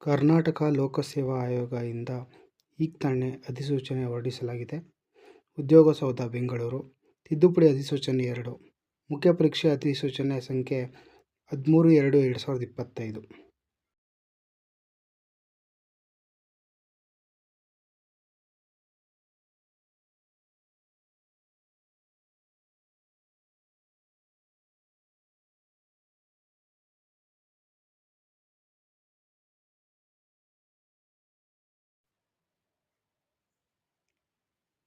ಕರ್ನಾಟಕ ಲೋಕಸೇವಾ ಆಯೋಗ ಇಂದ ಈಗ ಅಧಿಸೂಚನೆ ಹೊರಡಿಸಲಾಗಿದೆ. ಉದ್ಯೋಗ ಸೌಧ, ಬೆಂಗಳೂರು ತಿದ್ದುಪಡಿ ಅಧಿಸೂಚನೆ ಎರಡು. ಮುಖ್ಯ ಪರೀಕ್ಷೆ ಅಧಿಸೂಚನೆ ಸಂಖ್ಯೆ ಹದಿಮೂರು-ಎರಡು-ಎರಡು ಸಾವಿರದ ಇಪ್ಪತ್ತೈದು.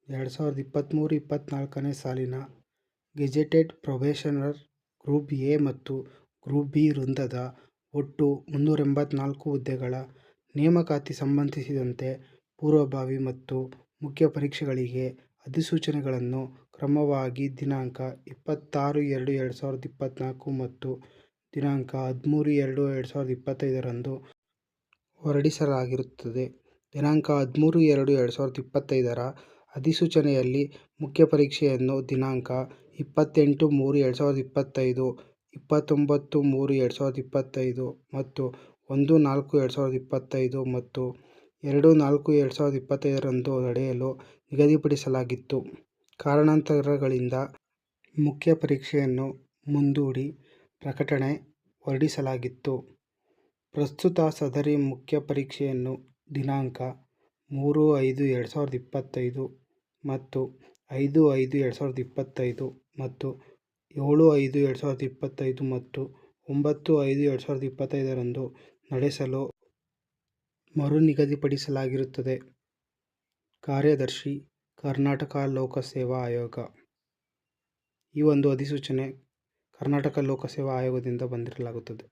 ಎರಡು ಸಾವಿರದ ಇಪ್ಪತ್ತ್ಮೂರು ಇಪ್ಪತ್ತ್ನಾಲ್ಕನೇ ಸಾಲಿನ ಗೆಜೆಟೆಡ್ ಪ್ರೊಬೇಷನರ್ ಗ್ರೂಪ್ ಎ ಮತ್ತು ಗ್ರೂಪ್ ಬಿ ವೃಂದದ ಒಟ್ಟು ಮುನ್ನೂರೆಂಬತ್ನಾಲ್ಕು ಹುದ್ದೆಗಳ ನೇಮಕಾತಿ ಸಂಬಂಧಿಸಿದಂತೆ ಪೂರ್ವಭಾವಿ ಮತ್ತು ಮುಖ್ಯ ಪರೀಕ್ಷೆಗಳಿಗೆ ಅಧಿಸೂಚನೆಗಳನ್ನು ಕ್ರಮವಾಗಿ ದಿನಾಂಕ ಇಪ್ಪತ್ತಾರು-ಎರಡು-ಎರಡು ಸಾವಿರದ ಇಪ್ಪತ್ತ್ನಾಲ್ಕು ಮತ್ತು ದಿನಾಂಕ ಹದಿಮೂರು-ಎರಡು-ಎರಡು ಸಾವಿರದ ಇಪ್ಪತ್ತೈದರಂದು ಹೊರಡಿಸಲಾಗಿರುತ್ತದೆ. ದಿನಾಂಕ ಹದಿಮೂರು-ಎರಡು-ಎರಡು ಸಾವಿರದ ಇಪ್ಪತ್ತೈದರ ಅಧಿಸೂಚನೆಯಲ್ಲಿ ಮುಖ್ಯ ಪರೀಕ್ಷೆಯನ್ನು ದಿನಾಂಕ ಇಪ್ಪತ್ತೆಂಟು-ಮೂರು-ಎರಡು ಸಾವಿರದ ಇಪ್ಪತ್ತೈದು, ಇಪ್ಪತ್ತೊಂಬತ್ತು-ಮೂರು-ಎರಡು ಸಾವಿರದ ಇಪ್ಪತ್ತೈದು ಮತ್ತು ಒಂದು-ನಾಲ್ಕು-ಎರಡು ಸಾವಿರದ ಇಪ್ಪತ್ತೈದು ಮತ್ತು ಎರಡು-ನಾಲ್ಕು-ಎರಡು ಸಾವಿರದ ಇಪ್ಪತ್ತೈದರಂದು ನಡೆಯಲು ನಿಗದಿಪಡಿಸಲಾಗಿತ್ತು. ಕಾರಣಾಂತರಗಳಿಂದ ಮುಖ್ಯ ಪರೀಕ್ಷೆಯನ್ನು ಮುಂದೂಡಿ ಪ್ರಕಟಣೆ ಹೊರಡಿಸಲಾಗಿತ್ತು. ಪ್ರಸ್ತುತ ಸದರಿ ಮುಖ್ಯ ಪರೀಕ್ಷೆಯನ್ನು ದಿನಾಂಕ ಮೂರು-ಐದು-ಎರಡು ಸಾವಿರದ ಇಪ್ಪತ್ತೈದು ಮತ್ತು ಐದು-ಐದು-ಎರಡು ಸಾವಿರದ ಇಪ್ಪತ್ತೈದು ಮತ್ತು ಏಳು-ಐದು-ಎರಡು ಸಾವಿರದ ಇಪ್ಪತ್ತೈದು ಮತ್ತು ಒಂಬತ್ತು-ಐದು-ಎರಡು ಸಾವಿರದ ಇಪ್ಪತ್ತೈದರಂದು ನಡೆಸಲು ಮರುನಿಗದಿಪಡಿಸಲಾಗಿರುತ್ತದೆ. ಕಾರ್ಯದರ್ಶಿ, ಕರ್ನಾಟಕ ಲೋಕಸೇವಾ ಆಯೋಗ ಈ ಒಂದು ಅಧಿಸೂಚನೆ ಕರ್ನಾಟಕ ಲೋಕಸೇವಾ ಆಯೋಗದಿಂದ ಬಂದಿರಲಾಗುತ್ತದೆ.